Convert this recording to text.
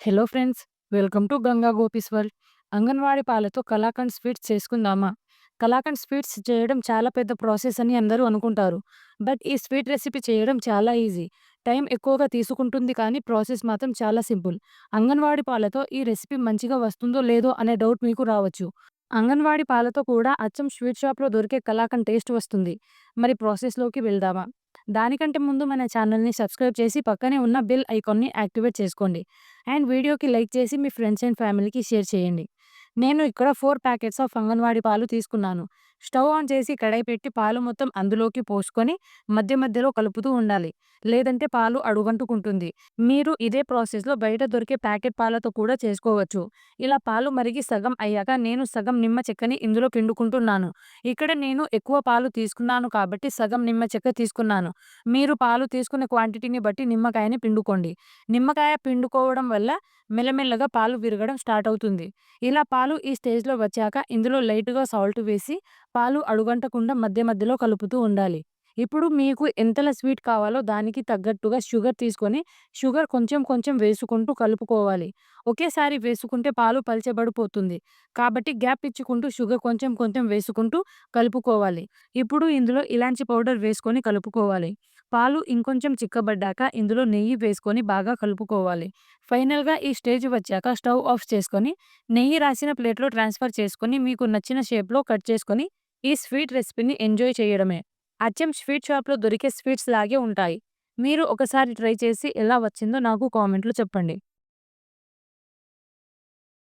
Hello friends welcome to Ganga Gopi's world. Anganwadi పాలతో kalakand sweets చేసుకుందామా? Kalakand sweets చేయడం చాలా పెద్ద ప్రాసెస్ అని అందరూ అనుకుంటారు. బట్ ఈ స్వీట్ రెసిపీ చేయడం చాలా ఈజీ. టైం ఎక్కువగా తీసుకుంటుంది కానీ ప్రాసెస్ మాత్రం చాలా సింపుల్. అంగన్వాడీ పాలతో ఈ రెసిపీ మంచిగా వస్తుందో లేదో అనే డౌట్ మీకు రావచ్చు. అంగన్వాడీ పాలతో కూడా అచ్చం స్వీట్ షాప్లో దొరికే కలాకండ్ టేస్ట్ వస్తుంది. మరి ప్రాసెస్లోకి వెళ్దామా? దానికంటే ముందు మన ఛానల్ని సబ్స్క్రైబ్ చేసి పక్కనే ఉన్న బెల్ ఐకాన్ని యాక్టివేట్ చేసుకోండి. అండ్ వీడియోకి లైక్ చేసి మీ ఫ్రెండ్స్ అండ్ ఫ్యామిలీకి షేర్ చేయండి. నేను ఇక్కడ ఫోర్ ప్యాకెట్స్ ఆఫ్ అంగన్వాడీ పాలు తీసుకున్నాను. స్టవ్ ఆన్ చేసి కడాయి పెట్టి పాలు మొత్తం అందులోకి పోసుకొని మధ్య మధ్యలో కలుపుతూ ఉండాలి. లేదంటే పాలు అడుగంటుకుంటుంది. మీరు ఇదే ప్రాసెస్లో బయట దొరికే ప్యాకెట్ పాలతో కూడా చేసుకోవచ్చు. ఇలా పాలు మరిగి సగం అయ్యాక నేను సగం నిమ్మ చెక్కని ఇందులో పిండుకుంటున్నాను. ఇక్కడ నేను ఎక్కువ పాలు తీసుకున్నాను కాబట్టి సగం నిమ్మ చెక్క తీసుకున్నాను. మీరు పాలు తీసుకునే క్వాంటిటీని బట్టి నిమ్మకాయని పిండుకోండి. నిమ్మకాయ పిండుకోవడం వల్ల మెల్లమెల్లగా పాలు విరగడం స్టార్ట్ అవుతుంది. ఇలా పాలు పాలు ఈ స్టేజ్లో వచ్చాక ఇందులో లైట్గా సాల్ట్ వేసి పాలు అడుగంటకుండా మధ్య మధ్యలో కలుపుతూ ఉండాలి. ఇప్పుడు మీకు ఎంతల స్వీట్ కావాలో దానికి తగ్గట్టుగా షుగర్ తీసుకొని షుగర్ కొంచెం కొంచెం వేసుకుంటూ కలుపుకోవాలి. ఒకేసారి వేసుకుంటే పాలు పలచబడిపోతుంది. కాబట్టి గ్యాప్ ఇచ్చుకుంటూ షుగర్ కొంచెం కొంచెం వేసుకుంటూ కలుపుకోవాలి. ఇప్పుడు ఇందులో ఇలాంచి పౌడర్ వేసుకొని కలుపుకోవాలి. పాలు ఇంకొంచెం చిక్కబడ్డాక ఇందులో నెయ్యి వేసుకొని బాగా కలుపుకోవాలి. ఫైనల్గా ఈ స్టేజ్ వచ్చాక స్టవ్ ఆఫ్ చేసుకొని నెయ్యి రాసిన ప్లేట్లో ట్రాన్స్ఫర్ చేసుకొని మీకు నచ్చిన షేప్లో కట్ చేసుకొని ఈ స్వీట్ రెసిపీని ఎంజాయ్ చేయడమే. అచ్చం స్వీట్ షాప్లో దొరికే స్వీట్స్ లాగే ఉంటాయి. మీరు ఒకసారి ట్రై చేసి ఎలా వచ్చిందో నాకు కామెంట్లో చెప్పండి.